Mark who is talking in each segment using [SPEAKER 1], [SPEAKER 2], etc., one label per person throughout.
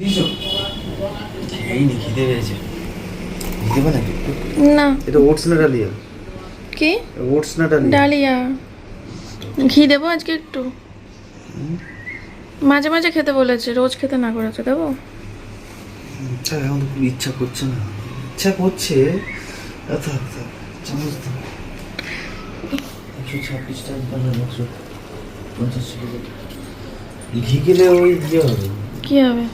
[SPEAKER 1] এই নি খিদে পেয়েছে। দেবে নাকি?
[SPEAKER 2] না।
[SPEAKER 1] এটা ওটস না ডালিয়া?
[SPEAKER 2] কি?
[SPEAKER 1] ওটস না ডালিয়া?
[SPEAKER 2] ডালিয়া। ঘি দেবো আজকে একটু। মাঝে মাঝে খেতে বলেছে রোজ খেতে না করেছে দেবো?
[SPEAKER 1] আচ্ছা এখন খুব ইচ্ছা করছে না। ইচ্ছা করছে? আচ্ছা আচ্ছা চামচ দাও। একশো ছাব্বিশ টাকা একশো পঞ্চাশ ঘি গেলে ওই ইয়ে হবে?
[SPEAKER 2] কি হবে?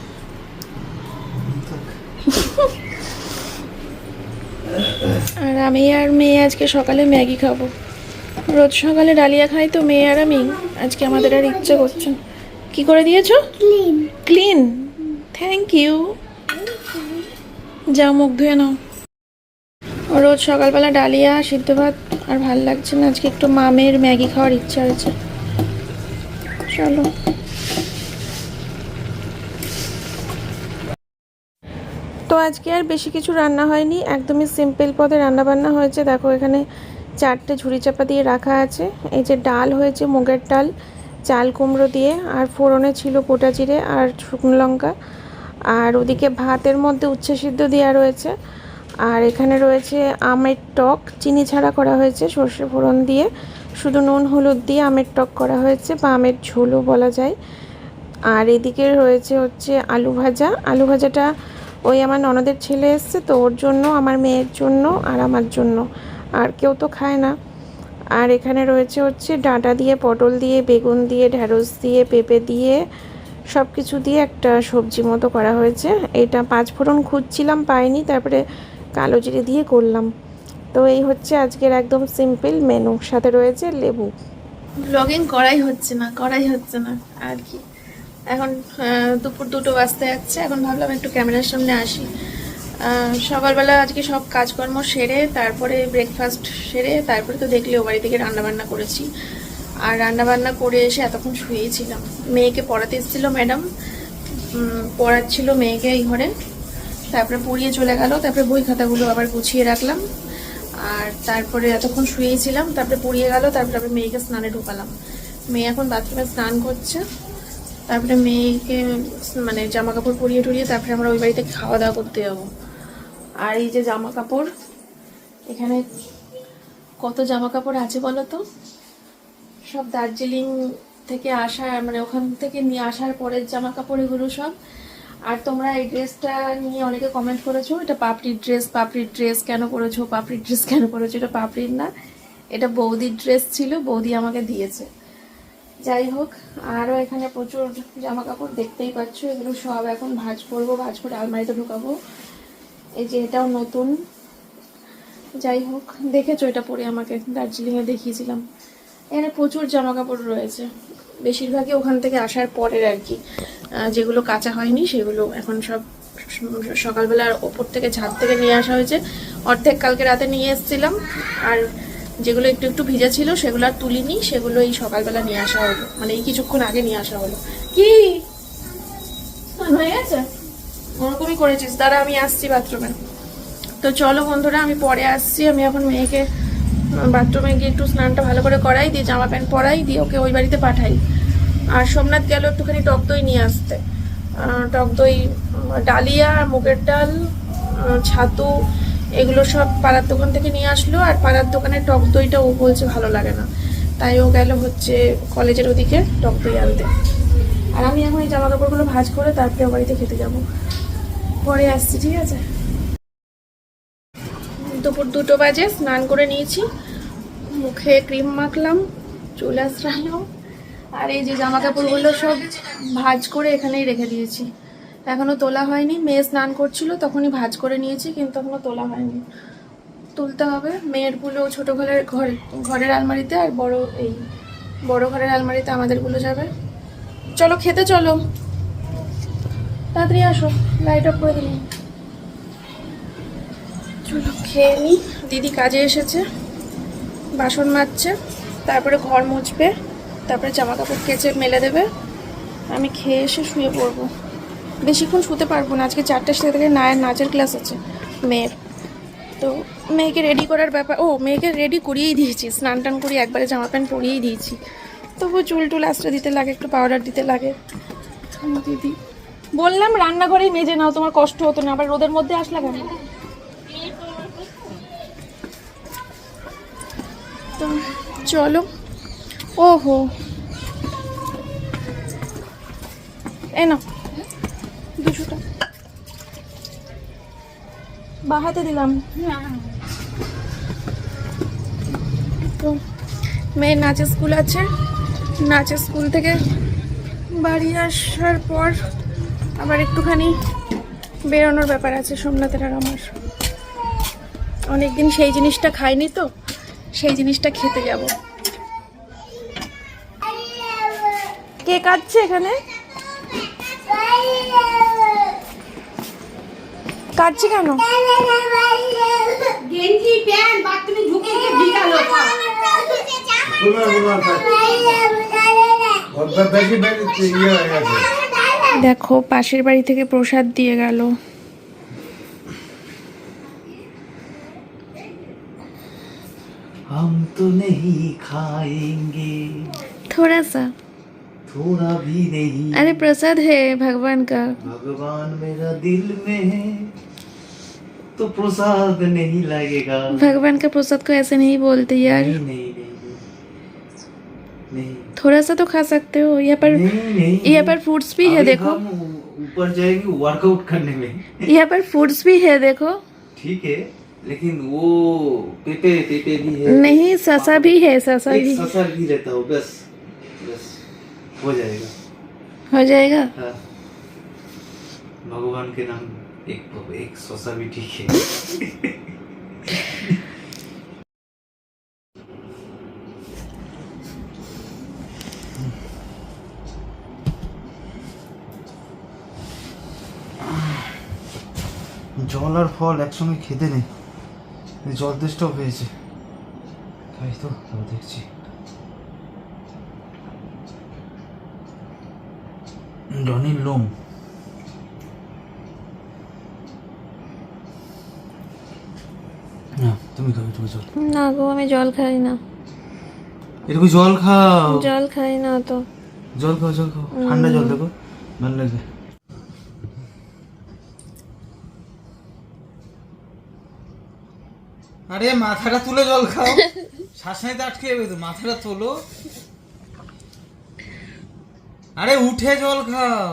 [SPEAKER 2] আর আমি আর মেয়ে আজকে সকালে ম্যাগি খাব। রোজ সকালে ডালিয়া খাই তো মেয়ে আর আমি। আজকে আমাদের আর ইচ্ছে করছে। কি করে দিয়েছ? ক্লিন ক্লিন থ্যাংক ইউ যাও মুখ ধুয়ে নাও। রোজ সকালবেলা ডালিয়া সিদ্ধ ভাত আর ভালো লাগছে না। আজকে একটু মামের ম্যাগি খাওয়ার ইচ্ছা হয়েছে। চলো। আজকে আর বেশি কিছু রান্না হয়নি। একদমই সিম্পল পদে রান্না বান্না হয়েছে। দেখো, এখানে চারটে ঝুড়ি চাপা দিয়ে রাখা আছে। এই যে ডাল হয়েছে, মুগের ডাল, চাল কুমড়ো দিয়ে, আর ফোড়নে ছিল গোটা জিরে আর শুকনো লঙ্কা। আর ওদিকে ভাতের মধ্যে উচ্ছে সিদ্ধ দেওয়া রয়েছে। আর এখানে রয়েছে আমের টক। চিনি ছাড়া করা হয়েছে সর্ষে ফোড়ন দিয়ে। শুধু নুন, হলুদ দিয়ে আমের টক করা হয়েছে বা আমের ঝোলও বলা যায়। আর এদিকে রয়েছে হচ্ছে আলু ভাজা। আলু ভাজাটা ওই আমার ননদের ছেলে এসছে তো ওর জন্য, আমার মেয়ের জন্য আর আমার জন্য। আর কেউ তো খায় না। আর এখানে রয়েছে হচ্ছে ডাঁটা দিয়ে, পটল দিয়ে, বেগুন দিয়ে ঢ্যাঁড়স দিয়ে, পেঁপে দিয়ে সব কিছু দিয়ে একটা সবজি মতো করা হয়েছে। এটা পাঁচ ফোড়ন খুঁজছিলাম, পাইনি। তারপরে কালো জিরে দিয়ে করলাম। তো এই হচ্ছে আজকের একদম সিম্পল মেনু। সাথে রয়েছে লেবু। ব্লগিং করাই হচ্ছে না করাই হচ্ছে না আর কি। এখন দুপুর দুটো বাজতে যাচ্ছে। এখন ভাবলাম একটু ক্যামেরার সামনে আসি। সকালবেলা আজকে সব কাজকর্ম সেরে, তারপরে ব্রেকফাস্ট সেরে, তারপরে তো দেখলে ও বাড়ি থেকে রান্নাবান্না করেছি। আর রান্নাবান্না করে এসে এতক্ষণ শুয়েছিলাম। মেয়েকে পড়াতে এসেছিল ম্যাডাম। পড়াচ্ছিল মেয়েকে এই ঘরে। তারপরে পড়িয়ে চলে গেল। তারপরে বই খাতাগুলো আবার গুছিয়ে রাখলাম। আর তারপরে এতক্ষণ শুয়েছিলাম। তারপরে পড়িয়ে গেল। তারপরে মেয়েকে স্নানে ঢুকালাম। মেয়ে এখন বাথরুমে স্নান করছে। তারপরে মেয়েকে মানে জামা কাপড় পরিয়ে টরিয়ে তারপরে আমরা ওই বাড়িতে খাওয়া দাওয়া করতে যাব। আর এই যে জামা কাপড় এখানে কত জামা কাপড় আছে বলো তো? সব দার্জিলিং থেকে আসা মানে ওখান থেকে নিয়ে আসার পরের জামা কাপড় এগুলো সব। আর তোমরা এই ড্রেসটা নিয়ে অনেকে কমেন্ট করেছ, এটা পাপড়ির ড্রেস পাপড়ির ড্রেস কেন করেছ পাপড়ির ড্রেস কেন করেছ এটা পাপড়ির না, এটা বৌদির ড্রেস ছিল, বৌদি আমাকে দিয়েছে। যাই হোক আরও এখানে প্রচুর জামা কাপড় দেখতেই পাচ্ছ। এগুলো সব এখন ভাজ করব, ভাজ করে আলমারিতে ঢুকাবো। এই যে এটাও নতুন। যাই হোক, দেখেছ এটা পরে আমাকে, দার্জিলিংয়ে দেখিয়েছিলাম। এখানে প্রচুর জামা কাপড় রয়েছে। বেশিরভাগই ওখান থেকে আসার পরের আর কি। যেগুলো কাঁচা হয়নি, সেগুলো এখন সব সকালবেলার ওপর থেকে ছাদ থেকে নিয়ে আসা হয়েছে। অর্ধেক কালকে রাতে নিয়ে এসেছিলাম। আর যেগুলো একটু একটু ভিজা ছিল সেগুলো আর তুলিনি সেগুলো এই সকালবেলা নিয়ে আসা হলো। মানে এই কিছুক্ষণ আগে নিয়ে আসা হলো। কি? হয়ে গেছে? ওরকমই করেছিস। দাঁড়া আমি আসছি বাথরুমে তো চলো বন্ধুরা আমি পরে আসছি। আমি এখন মেয়েকে বাথরুমে গিয়ে একটু স্নানটা ভালো করে করাই দিয়ে জামা প্যান্ট পরাই দিয়ে ওকে ওই বাড়িতে পাঠাই। আর সোমনাথ গেল একটুখানি টক দই নিয়ে আসতে। টক দই ডালিয়া মুগের ডাল ছাতু এগুলো সব পাড়ার দোকান থেকে নিয়ে আসলো আর পাড়ার দোকানের টক দইটা ও বলছে ভালো লাগে না। তাই ও গেল হচ্ছে কলেজের ওদিকে টক দই আনতে। আর আমি এখন এই জামা কাপড়গুলো ভাজ করে তারপরে বাড়িতে খেতে যাব। পরে আসছি, ঠিক আছে? দুপুর দুটো বাজে, স্নান করে নিয়েছি। মুখে ক্রিম মাখলাম, চুল আশ্রালাম আর এই যে জামা কাপড়গুলো সব ভাজ করে এখানেই রেখে দিয়েছি। এখনও তোলা হয়নি। মেয়ে স্নান করছিল, তখনই ভাজ করে নিয়েছি, কিন্তু এখনও তোলা হয়নি। তুলতে হবে। মেয়েরগুলো ছোটো ঘরের ঘর, ঘরের আলমারিতে আর বড় এই, বড় ঘরের আলমারিতে আমাদেরগুলো যাবে। চলো, খেতে চলো। তাড়াতাড়ি আসো লাইট অফ করে দিলাম। চলো, খেয়ে নি। দিদি কাজে এসেছে, বাসন মাজছে, তারপরে ঘর মুছবে, তারপরে জামা কাপড় কেচে মেলে দেবে। আমি খেয়ে এসে শুয়ে পড়ব। বেশিক্ষণ শুতে পারব না। আজকে চারটের সাথে থেকে নায়ের নাচের ক্লাস আছে, মেয়ের। তো মেয়েকে রেডি করার ব্যাপার, ও মেয়েকে রেডি করিয়েই দিয়েছি। স্নান টান করিয়ে একবারে জামা প্যান্ট পরিয়েই দিয়েছি। তবু চুল টুল আস্তে দিতে লাগে, একটু পাউডার দিতে লাগে। দিদি। বললাম রান্নাঘরেই মেজে নাও, তোমার কষ্ট হতো না, আবার রোদের মধ্যে আসলা কেন? তো চলো। ওহো। এ না বাহাতে দিলাম। তো মেয়ের নাচের স্কুল আছে। নাচের স্কুল থেকে বাড়ি আসার পর আবার একটুখানি বেরোনোর ব্যাপার আছে সোমনাথের আর আমার। অনেকদিন সেই জিনিসটা খাইনি তো, সেই জিনিসটা খেতে যাব। কে কাটছে এখানে? কাটছি কেন
[SPEAKER 3] গেঞ্জি প্যান্ট বাথরুমে ঢুকে গিয়ে ভিগালো
[SPEAKER 1] অর্ধেক বেশি বেশি ইয়ে হয়ে গেছে
[SPEAKER 2] দেখো পাশের বাড়ি থেকে প্রসাদ দিয়ে গেল
[SPEAKER 1] हम तो नहीं खाएंगे
[SPEAKER 2] थोड़ा सा
[SPEAKER 1] थोड़ा भी नहीं
[SPEAKER 2] अरे प्रसाद है भगवान का
[SPEAKER 1] भगवान मेरा दिल में है तो प्रसाद नहीं लगेगा।
[SPEAKER 2] भगवान का प्रसाद को ऐसे नहीं बोलते यार।
[SPEAKER 1] नहीं नहीं नहीं नहीं। नहीं।
[SPEAKER 2] थोड़ा सा तो खा सकते हो यहाँ पर यहाँ पर फ्रूट्स भी है देखो।
[SPEAKER 1] ऊपर जाएँगे वर्कआउट करने में।
[SPEAKER 2] यहाँ पर फ्रूट्स भी है देखो।
[SPEAKER 1] ठीक है लेकिन वो पेपे पेपे भी है।
[SPEAKER 2] नहीं ससा भी है ससा भी।
[SPEAKER 1] ससा भी रहता हो बस बस हो जाएगा।
[SPEAKER 2] हो जाएगा?
[SPEAKER 1] हाँ। भगवान के नाम। एक एक ससा भी ठीक है জল আর ফল একসঙ্গে খেতে নেই এই জল তেষ্টাও পেয়েছে তাই তো তাও দেখছি ডনির লোম তুমি খাও এটুকু জল?
[SPEAKER 2] না গো আমি জল খাই না।
[SPEAKER 1] এটুকু জল খাও।
[SPEAKER 2] জল খাই না তো।
[SPEAKER 1] জল খাও জল খাও। ঠান্ডা জল দেখো ভালো লাগবে আরে মাথাটা তুলে জল খাও। শ্বাসনাইতে আটকে যাবে তো মাথাটা তোলো। আরে উঠে জল খাও।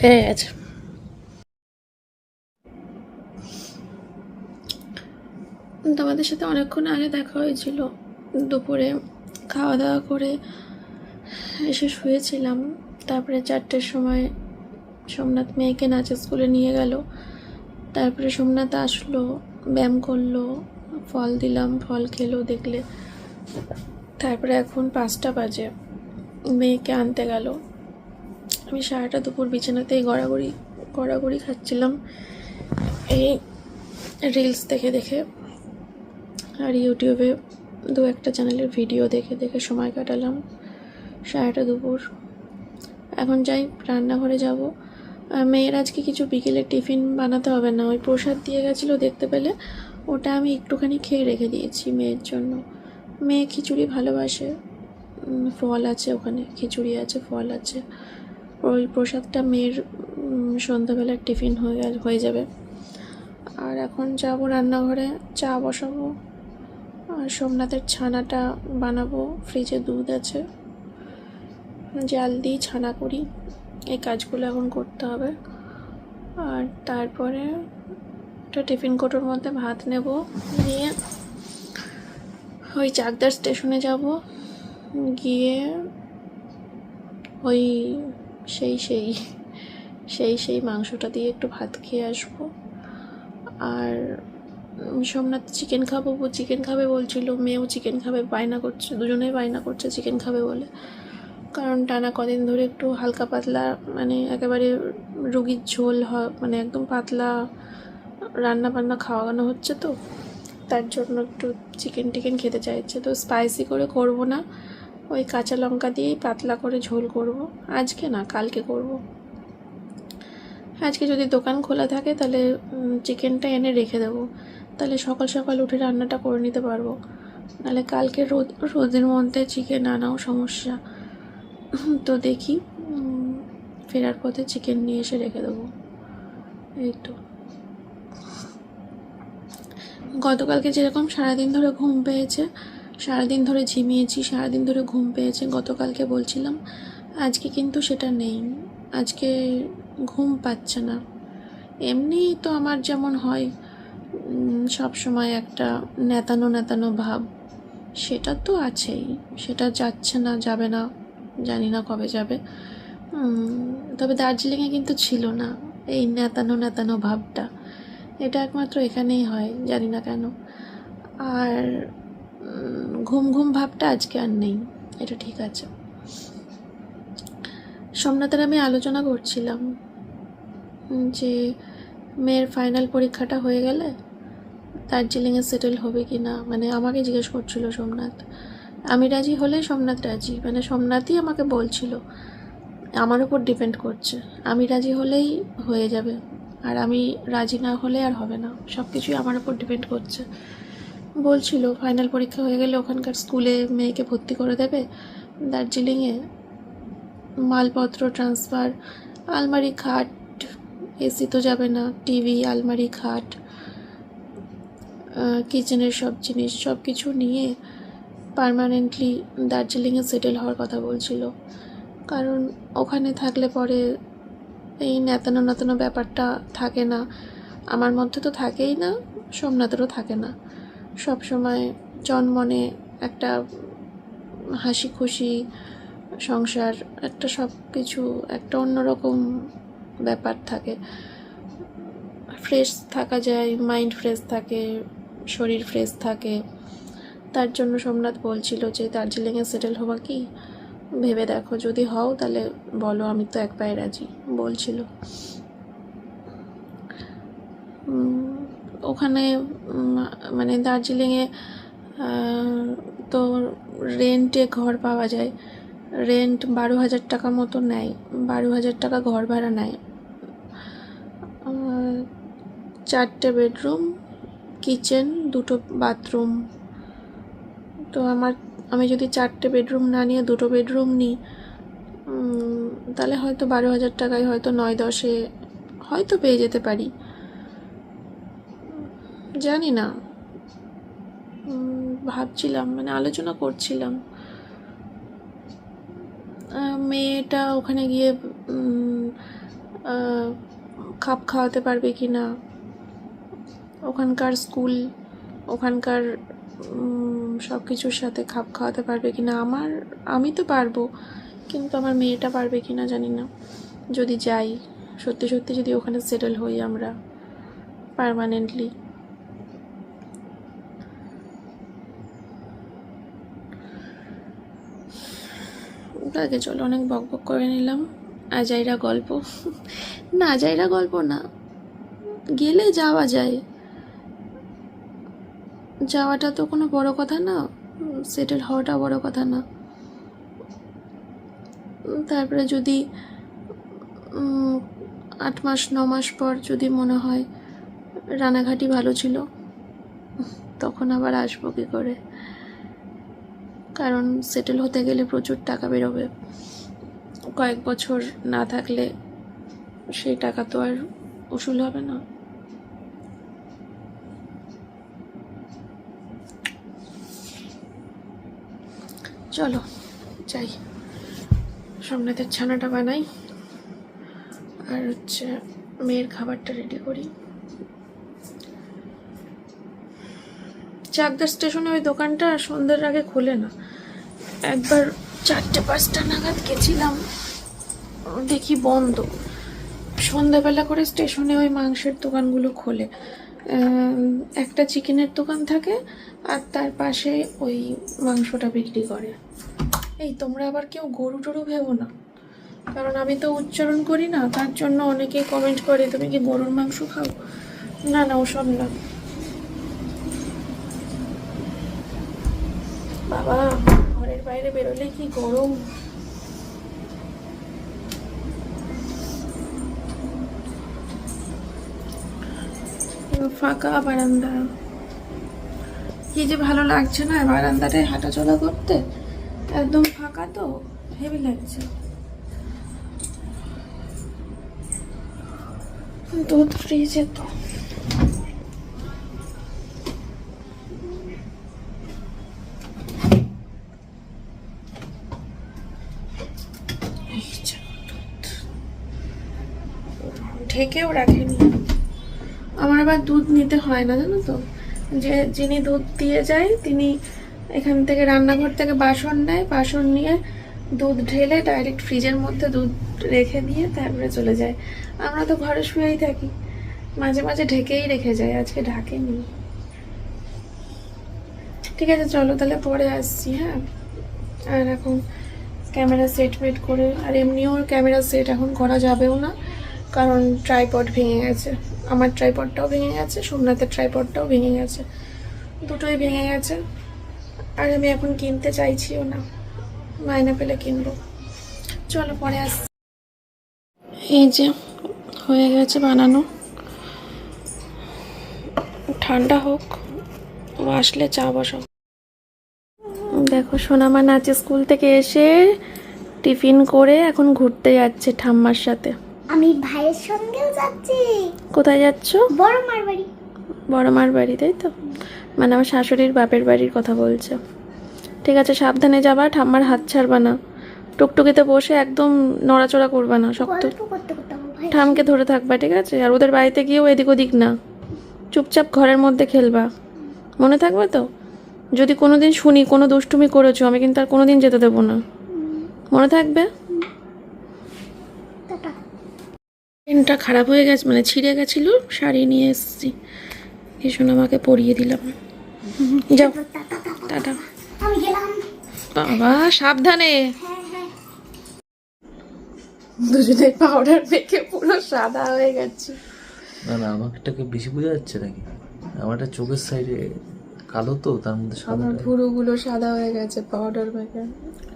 [SPEAKER 2] হয়ে গেছে তোমাদের সাথে অনেকক্ষণ আগে দেখা হয়েছিল। দুপুরে খাওয়া দাওয়া করে এসে শুয়েছিলাম। তারপরে চারটের সময় সোমনাথ মেয়েকে নাচের স্কুলে নিয়ে গেল। তারপরে সোমনাথ আসলো, ব্যায়াম করল, ফল দিলাম, ফল খেলো দেখলে। তারপরে এখন পাঁচটা বাজে। মেয়েকে আনতে গেল। আমি সারাটা দুপুর বিছানাতেই গড়াগড়ি গড়াগড়ি খাচ্ছিলাম। এই রিলস দেখে দেখে আর ইউটিউবে দু একটা চ্যানেলের ভিডিও দেখে দেখে সময় কাটালাম সারাটা দুপুর। এখন যাই, রান্নাঘরে যাব। মেয়ের আজকে কিছু বিকেলে টিফিন বানাতে হবে না, ওই প্রসাদ দিয়ে গেছিল দেখতে পেলে, ওটা আমি একটুখানি খেয়ে রেখে দিয়েছি মেয়ের জন্য। মেয়ে খিচুড়ি ভালোবাসে। ফল আছে ওখানে, খিচুড়ি আছে, ফল আছে। ওই প্রসাদটা মেয়ের সন্ধ্যাবেলার টিফিন হয়ে হয়ে যাবে। আর এখন যাব রান্নাঘরে, চা বসাবো, আর সোমনাথের ছানাটা বানাবো, ফ্রিজে দুধ আছে। জাল দিই ছানা করি, এই কাজগুলো এখন করতে হবে। আর তারপরে একটা টিফিন কোটোর মধ্যে ভাত নেব, নিয়ে ওই চাকদার স্টেশনে যাব। গিয়ে ওই সেই সেই সেই সেই মাংসটা দিয়ে একটু ভাত খেয়ে আসব। আর সোমনাথ চিকেন খাব চিকেন খাবে বলছিল, মেয়েও চিকেন খাবে, বায়না করছে, দুজনেই বায়না করছে চিকেন খাবে বলে। কারণ টানা কদিন ধরে একটু হালকা পাতলা মানে একেবারে রুগীর ঝোল হয় মানে একদম পাতলা রান্না বান্না খাওয়ানো হচ্ছে তো। তার জন্য একটু চিকেন টিকেন খেতে চাইছে। তো স্পাইসি করে করব না। ওই কাঁচা লঙ্কা দিয়েই পাতলা করে ঝোল করব। আজকে না, কালকে করব। আজকে যদি দোকান খোলা থাকে তাহলে চিকেনটা এনে রেখে দেবো। তাহলে সকাল সকাল উঠে রান্নাটা করে নিতে পারব। নাহলে কালকে রোদ, রোদের মধ্যে চিকেন আনাও সমস্যা। তো দেখি ফেরার পথে চিকেন নিয়ে এসে রেখে দেবো। এই তো। গতকালকে যেরকম সারাদিন ধরে ঘুম পেয়েছে সারাদিন ধরে ঝিমিয়েছি, সারাদিন ধরে ঘুম পেয়েছে, গতকালকে বলছিলাম, আজকে কিন্তু সেটা নেই, আজকে ঘুম পাচ্ছে না। এমনি তো আমার যেমন হয় সব সময় একটা নেতানো নেতানো ভাব, সেটা তো আছেই, সেটা যাচ্ছে না, যাবে না, জানি না কবে যাবে। তবে দার্জিলিংয়ে কিন্তু ছিল না, এই নেতানো নেতানো ভাবটা, এটা একমাত্র এখানেই হয়, জানি না কেন। আর ঘুম ঘুম ভাবটা আজকে আর নেই, এটা ঠিক আছে। সোমনাথের আমি আলোচনা করছিলাম যে মেয়ের ফাইনাল পরীক্ষাটা হয়ে গেলে দার্জিলিংয়ে সেটেল হবে কি না মানে আমাকে জিজ্ঞেস করছিল সোমনাথ। আমি রাজি হলে সোমনাথ রাজি মানে সোমনাথই আমাকে বলছিল, আমার উপর ডিপেন্ড করছে। আমি রাজি হলেই হয়ে যাবে, আর আমি রাজি না হলে আর হবে না সব কিছুই আমার উপর ডিপেন্ড করছে। বলছিল ফাইনাল পরীক্ষা হয়ে গেলে ওখানকার স্কুলে মেয়েকে ভর্তি করে দেবে। দার্জিলিংয়ে মালপত্র ট্রান্সফার আলমারি খাট এসি তো যাবে না টিভি আলমারি, খাট কিচেনের সব জিনিস সব কিছু নিয়ে পারমানেন্টলি দার্জিলিংয়ে সেটেল হওয়ার কথা বলছিল। কারণ ওখানে থাকলে পরে এই নেতানো নেতানো ব্যাপারটা থাকে না। আমার মধ্যে তো থাকেই না, সোমনাথেরও থাকে না। সব সময় জন্মনে একটা হাসি খুশি সংসার, একটা সব কিছু একটা অন্যরকম ব্যাপার থাকে। ফ্রেশ থাকা যায় মাইন্ড ফ্রেশ থাকে, শরীর ফ্রেশ থাকে। তার জন্য সোমনাথ বলছিল যে, দার্জিলিংয়ে সেটেল হওয়া কি? ভেবে দেখো, যদি হও তাহলে বলো, আমি তো এক পায়ে রাজি, বলছিল। ওখানে মানে দার্জিলিংয়ে তো রেন্টে ঘর পাওয়া যায়। রেন্ট বারো হাজার টাকা মতো নেয়। বারো হাজার টাকা ঘর ভাড়া নেয়। চারটে বেডরুম, কিচেন, দুটো বাথরুম। তো আমার, আমি যদি চারটে বেডরুম না নিয়ে দুটো বেডরুম নিই তাহলে হয়তো বারো হাজার টাকায় হয়তো নয় দশে হয়তো পেয়ে যেতে পারি। জানি না ভাবছিলাম মানে আলোচনা করছিলাম। মেয়েটা ওখানে গিয়ে খাপ খাওয়াতে পারবে কি না ওখানকার স্কুল, ওখানকার সব কিছুর সাথে খাপ খাওয়াতে পারবে কি না আমার, আমি তো পারব, কিন্তু আমার মেয়েটা পারবে কি না জানি না যদি যাই, সত্যি সত্যি যদি ওখানে সেটেল হই আমরা পারমানেন্টলি আগে চলো, অনেক বক বক করে নিলাম। আজাইরা গল্প। না, আজাইরা গল্প না। গেলে যাওয়া যায়। যাওয়াটা তো কোনো বড় কথা না সেটেল হওয়াটা বড় কথা না। তারপরে যদি আট মাস, ন মাস পর যদি মনে হয় রানাঘাটি ভালো ছিল, তখন আবার আসব কী করে? কারণ সেটেল হতে গেলে প্রচুর টাকা বেরোবে। কয়েক বছর না থাকলে সেই টাকা তো আর উসুল হবে না। চলো, যাই। সোমনাথের ছানাটা বানাই। আর হচ্ছে মেয়ের খাবারটা রেডি করি। চাকদা স্টেশনে ওই দোকানটা সন্ধ্যের আগে খোলে না। একবার চারটে, পাঁচটা নাগাদ গেছিলাম। দেখি বন্ধ। সন্ধ্যাবেলা করে স্টেশনে ওই মাংসের দোকানগুলো খোলে। একটা চিকেনের দোকান থাকে আর তার পাশে ওই মাংসটা বিক্রি করে। এই, তোমরা আবার কেউ গরু টরু ভেবো না। কারণ আমি তো উচ্চারণ করি না, তার জন্য অনেকেই কমেন্ট করে, তুমি কি গরুর মাংস খাও? না না, ওসব না। বাবা! বাইরে বেরোলে কি গরম? ফাঁকা বারান্দা। কি যে ভালো লাগছে না বারান্দাটায় হাঁটাচলা করতে? একদম ফাঁকা তো, হেভি লাগছে। দুধ ফ্রিজে তো। ঢেকেও রাখেনি। আমার আবার দুধ নিতে হয় না, জানো তো? যে, যিনি দুধ দিয়ে যায়, তিনি এখান থেকে রান্নাঘর থেকে বাসন নেয়, বাসন নিয়ে দুধ ঢেলে ডাইরেক্ট ফ্রিজের মধ্যে দুধ রেখে দিয়ে তারপরে চলে যায়। আমরা তো ঘরে শুয়েই থাকি। মাঝে মাঝে ঢেকেই রেখে যায় আজকে ঢাকেনি। ঠিক আছে, চলো তাহলে পরে আসছি হ্যাঁ? আর এখন ক্যামেরা সেট মেট করে, আর এমনিও ক্যামেরা সেট এখন করা যাবেও না। কারণ ট্রাইপড ভেঙে গেছে। আমার ট্রাইপডটাও ভেঙে গেছে, সোমনাথের ট্রাইপডটাও ভেঙে গেছে। দুটোই ভেঙে গেছে। আর আমি এখন কিনতে চাইছিও না। মাইনে পেলে কিনবো। চলো পরে আস এই যে, হয়ে গেছে বানানো। ঠান্ডা হোক ও আসলে চা বসাও দেখো, সোনামা নাচে স্কুল থেকে এসে টিফিন করে এখন ঘুরতে যাচ্ছে ঠাম্মার সাথে।
[SPEAKER 4] আমি ভাইয়ের সঙ্গেও যাচ্ছি।
[SPEAKER 2] কোথায় যাচ্ছ?
[SPEAKER 4] বড় মার বাড়ি।
[SPEAKER 2] বড় মার বাড়ি তাই তো? মানে আমার শাশুড়ির বাপের বাড়ির কথা বলছে। ঠিক আছে সাবধানে যাবা ঠাম্মার হাত ছাড়বা না। টুকটুকিতে বসে একদম নড়াচড়া করবা না শক্ত। ঠামকে ধরে থাকবা ঠিক আছে? আর ওদের বাড়িতে গিয়েও এদিক ওদিক না। চুপচাপ ঘরের মধ্যে খেলবা। মনে থাকবে তো? যদি কোনোদিন শুনি কোনো দুষ্টুমি করেছ আমি কিন্তু আর কোনোদিন যেতে দেবো না। মনে থাকবে
[SPEAKER 4] টাটা
[SPEAKER 2] পেনটা খারাপ হয়ে গেছে মানে ছিঁড়ে গেছিল শাড়ি নিয়ে এসেছি। ভীষণ আমাকে পরিয়ে দিলাম। যাও।
[SPEAKER 4] টাটা।
[SPEAKER 2] বাবা সাবধানে।
[SPEAKER 4] হ্যাঁ হ্যাঁ
[SPEAKER 2] দুজনে পাউডার মেখে পুরো সাদা হয়ে গেছে।
[SPEAKER 1] না না আমারটাকে বেশি বোঝা যাচ্ছে নাকি? আমারটা চোখের সাইডে কালো তো তার মধ্যে সাদা
[SPEAKER 2] ভুরুগুলো সাদা হয়ে গেছে পাউডার মেখে।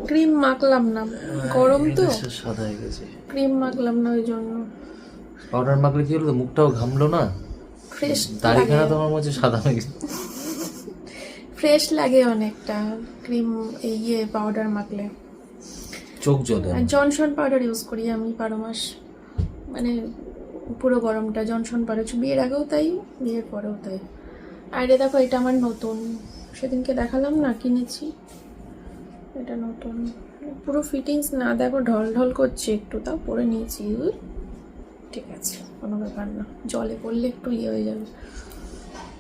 [SPEAKER 2] ক্রিম মাখলাম না গরম তো।
[SPEAKER 1] সাদা হয়ে গেছে।
[SPEAKER 2] ক্রিম মাখলাম না ওই জন্য।
[SPEAKER 1] পাউডার মাখলে কি হলো মুখটাও ঘামলো না?
[SPEAKER 2] ফ্রেশ
[SPEAKER 1] দাড়িখানা তোমার মধ্যে সাদা হয়ে গেছে।
[SPEAKER 2] ফ্রেশ লাগে অনেকটা ক্রিম ইয়ে পাউডার মাখলে।
[SPEAKER 1] চোখ জ্বলে
[SPEAKER 2] আর জনসন পাউডার ইউজ করি আমি বারো মাস। মানে পুরো গরমটা জনসন পাউডার বিয়ের আগেও তাই বিয়ের পরেও তাই। আর এ দেখো এটা আমার নতুন। সেদিনকে দেখালাম না কিনেছি। এটা নতুন। পুরো ফিটিংস না দেখো ঢল ঢল করছে একটু তাও পরে নিয়েছি। ঠিক আছে কোনো ব্যাপার না। জলে পড়লে একটু ইয়ে হয়ে যাবে।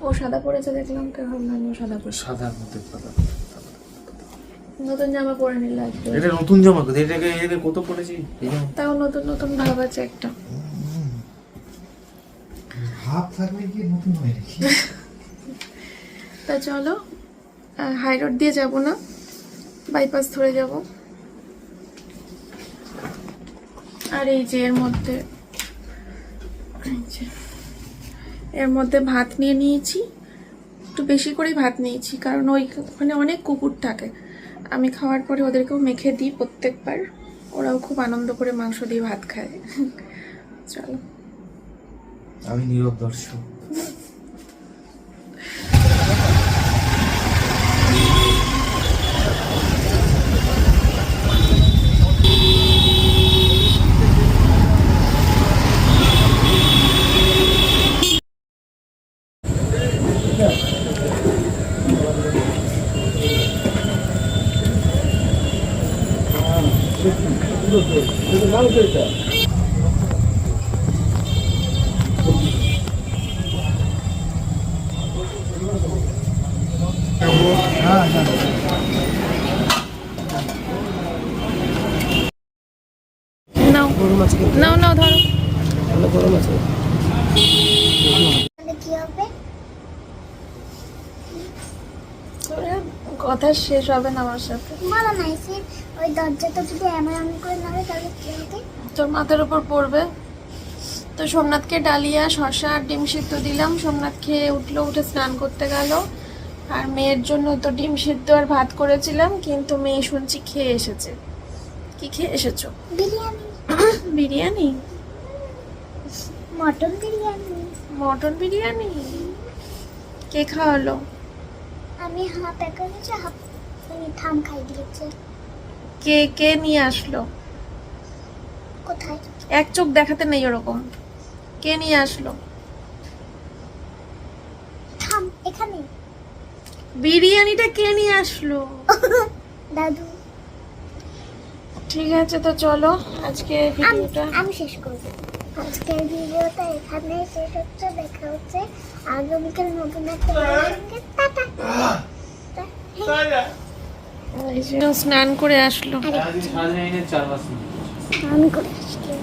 [SPEAKER 2] ও সাদা পড়েছে দেখলাম তো ভাবলাম ও সাদা পড়ছে
[SPEAKER 1] সাদার মধ্যে সাদা।
[SPEAKER 2] নতুন জামা পরে নিলে লাগবে
[SPEAKER 1] এটা নতুন জামা কোথায়? এটাকে এটাকে কত পড়েছি?
[SPEAKER 2] তাও নতুন নতুন ভাব আছে একটা।
[SPEAKER 5] হাত থাকলে কি নতুন হয় নাকি
[SPEAKER 2] তা চলো হাই রোড দিয়ে যাব না। বাইপাস ধরে যাব। আর এই যে এর মধ্যে এই যে, এর মধ্যে ভাত নিয়ে নিয়েছি। একটু বেশি করেই ভাত নিয়েছি, কারণ ওই ওখানে অনেক কুকুর থাকে। আমি খাওয়ার পরে ওদেরকেও মেখে দিই প্রত্যেকবার। ওরাও খুব আনন্দ করে মাংস দিয়ে ভাত খায়। চলো।
[SPEAKER 1] আমি নীরব দর্শক
[SPEAKER 2] নাও নাও নাও ধরো
[SPEAKER 4] তাহলে কি হবে
[SPEAKER 2] কথা শেষ হবে না আমার সাথে।
[SPEAKER 4] বলো না এসে ওই দরজাটা যদি এমন এমন করে নাড়ে তাহলে কি হবে?
[SPEAKER 2] তোর মাথার উপর পড়বে। তো সোমনাথকে ডালিয়া শশা আর ডিম সিদ্ধ দিলাম। সোমনাথ খেয়ে উঠল উঠে স্নান করতে গেল। আর মেয়ের জন্য তো ডিম সিদ্ধ আর ভাত করেছিলাম কিন্তু মেয়ে শুনছি খেয়ে এসেছে। কি খেয়ে এসেছ?
[SPEAKER 4] বিরিয়ানি।
[SPEAKER 2] বিরিয়ানি?
[SPEAKER 4] মটন বিরিয়ানি।
[SPEAKER 2] মটন বিরিয়ানি? কে খাওয়ালো?
[SPEAKER 4] আমি হাফ একা হাফ থাম খাই দিয়েছে।
[SPEAKER 2] কে কে নিয়ে আসলো?
[SPEAKER 4] কোথায়?
[SPEAKER 2] এক চোখ দেখাতে নেই ওরকম। কে নিয়ে আসলো?
[SPEAKER 4] থাম এখানে।
[SPEAKER 2] বিরিয়ানিটা কে নিয়ে আসলো?
[SPEAKER 4] দাদু।
[SPEAKER 2] ঠিক আছে তো চলো আজকে ভিডিওটা।
[SPEAKER 4] আমি শেষ করব। আজকের ভিডিওটা এখানে শেষ হচ্ছে। দেখা হচ্ছে আগামীকাল নতুন একটা
[SPEAKER 2] স্নান করে আসলো।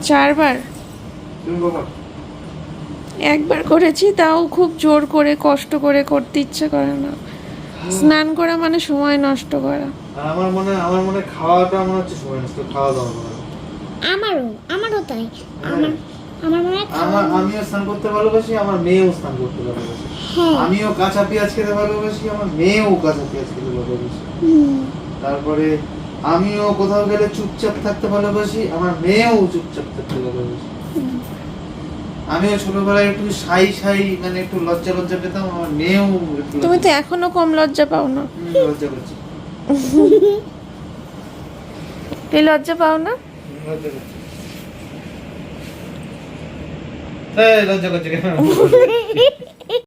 [SPEAKER 2] চারবার? একবার করেছি তাও খুব জোর করে কষ্ট করে করতে ইচ্ছে করে না। স্নান করা মানে সময় নষ্ট করা।
[SPEAKER 1] আমার মনে আমার মনে হয় খাওয়াটা মনে হচ্ছে সময় নষ্ট খাওয়া দাওয়া করা।
[SPEAKER 4] আমারও আমারও তাই। আমার আমার মনে হয়
[SPEAKER 1] আমার আমিও স্নান করতে ভালোবাসি আমার মেয়েও স্নান করতে ভালোবাসি।
[SPEAKER 4] হ্যাঁ।
[SPEAKER 1] আমিও কাঁচা পেঁয়াজ খেতে ভালোবাসি আমার মেয়েও কাঁচা পেঁয়াজ খেতে ভালোবাসি।
[SPEAKER 4] হুম,
[SPEAKER 1] তারপরে আমিও কোথাও গেলে চুপচাপ থাকতে ভালোবাসি আমার মেয়েও চুপচাপ থাকতে ভালোবাসি। আমিও ছোটবেলায় একটু সাই সাই মানে একটু লজ্জা লজ্জা পেতাম আমার মেয়েও একটু
[SPEAKER 2] তুমি তো এখনও কম লজ্জা পাও না।
[SPEAKER 1] লজ্জা করছি
[SPEAKER 2] এই লজ্জা পাও না?
[SPEAKER 1] লজ্জা করছি এই, লজ্জা করছি কেন